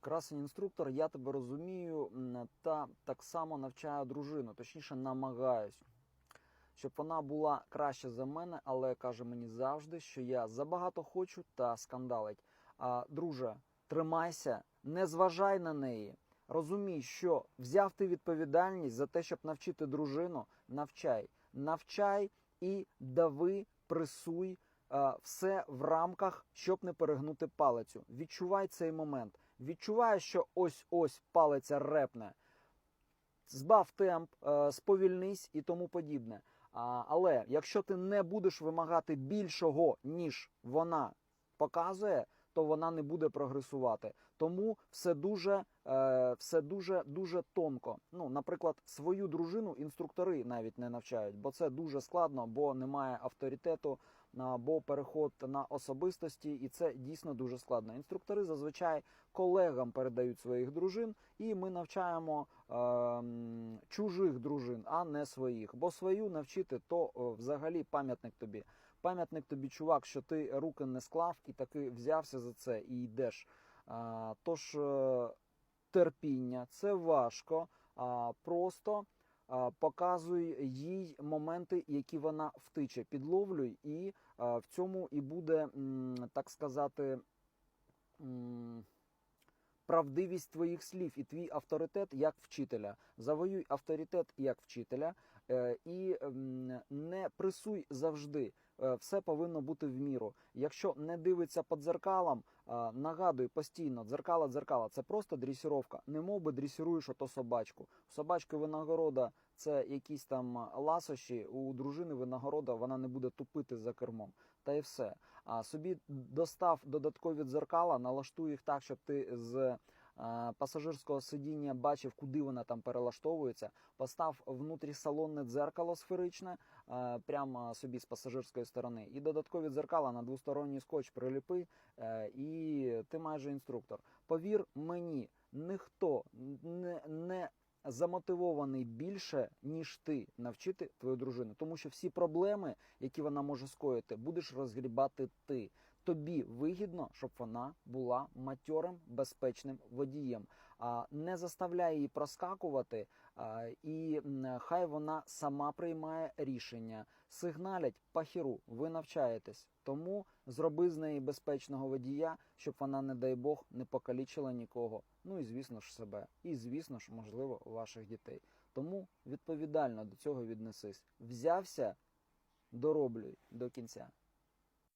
Красень інструктор, я тебе розумію, та так само навчаю дружину, точніше намагаюсь, щоб вона була краще за мене, але каже мені завжди, що я забагато хочу та скандалить. А, друже, тримайся, не зважай на неї. Розумій, що взяв ти відповідальність за те, щоб навчити дружину, навчай. Навчай і дави, пресуй все в рамках, щоб не перегнути палицю. Відчувай цей момент. Відчувай, що ось ось палиця репне. Збав темп, е, сповільнись і тому подібне. Але якщо ти не будеш вимагати більшого, ніж вона показує, то вона не буде прогресувати. Тому все дуже, е, все дуже дуже тонко. Ну, наприклад, свою дружину інструктори навіть не навчають, бо це дуже складно, бо немає авторитету, або переход на особистості, і це дійсно дуже складно. Інструктори зазвичай колегам передають своїх дружин, і ми навчаємо е, чужих дружин, а не своїх. Бо свою навчити то взагалі пам'ятник тобі. Пам'ятник тобі, чувак, що ти руки не склав і таки взявся за це і йдеш. Тож е, терпіння, це важко. Просто показуй їй моменти, які вона втиче. Підловлюй, і в цьому і буде, так сказати, правдивість твоїх слів і твій авторитет як вчителя. Завоюй авторитет як вчителя е, і не пресуй завжди. Е, Все повинно бути в міру. Якщо не дивиться по дзеркалам, нагадуй постійно, дзеркала, дзеркала, це просто дресіровка. Не мов би дресіруєш ото собачку. У собачки винагорода це якісь там ласощі, у дружини винагорода вона не буде тупити за кермом. Та й все. А собі достав додаткові дзеркала, налаштуй їх так, щоб ти з е, пасажирського сидіння бачив, куди вона там перелаштовується. Постав внутрісалонне дзеркало сферичне, е, прямо собі з пасажирської сторони, і додаткові дзеркала на двосторонній скотч приліпи, е, і ти майже інструктор. Повір мені, ніхто не, не замотивований більше, ніж ти навчити твою дружину, тому що всі проблеми, які вона може скоїти, будеш розгрібати ти. Тобі вигідно, щоб вона була матьорим безпечним водієм. А не заставляй її проскакувати, і хай вона сама приймає рішення. Сигналять пахіру, ви навчаєтесь. Тому зроби з неї безпечного водія, щоб вона, не дай Бог, не покалічила нікого. Ну і звісно ж себе, і звісно ж, можливо, ваших дітей. Тому відповідально до цього віднесись. Взявся, дороблюй до кінця.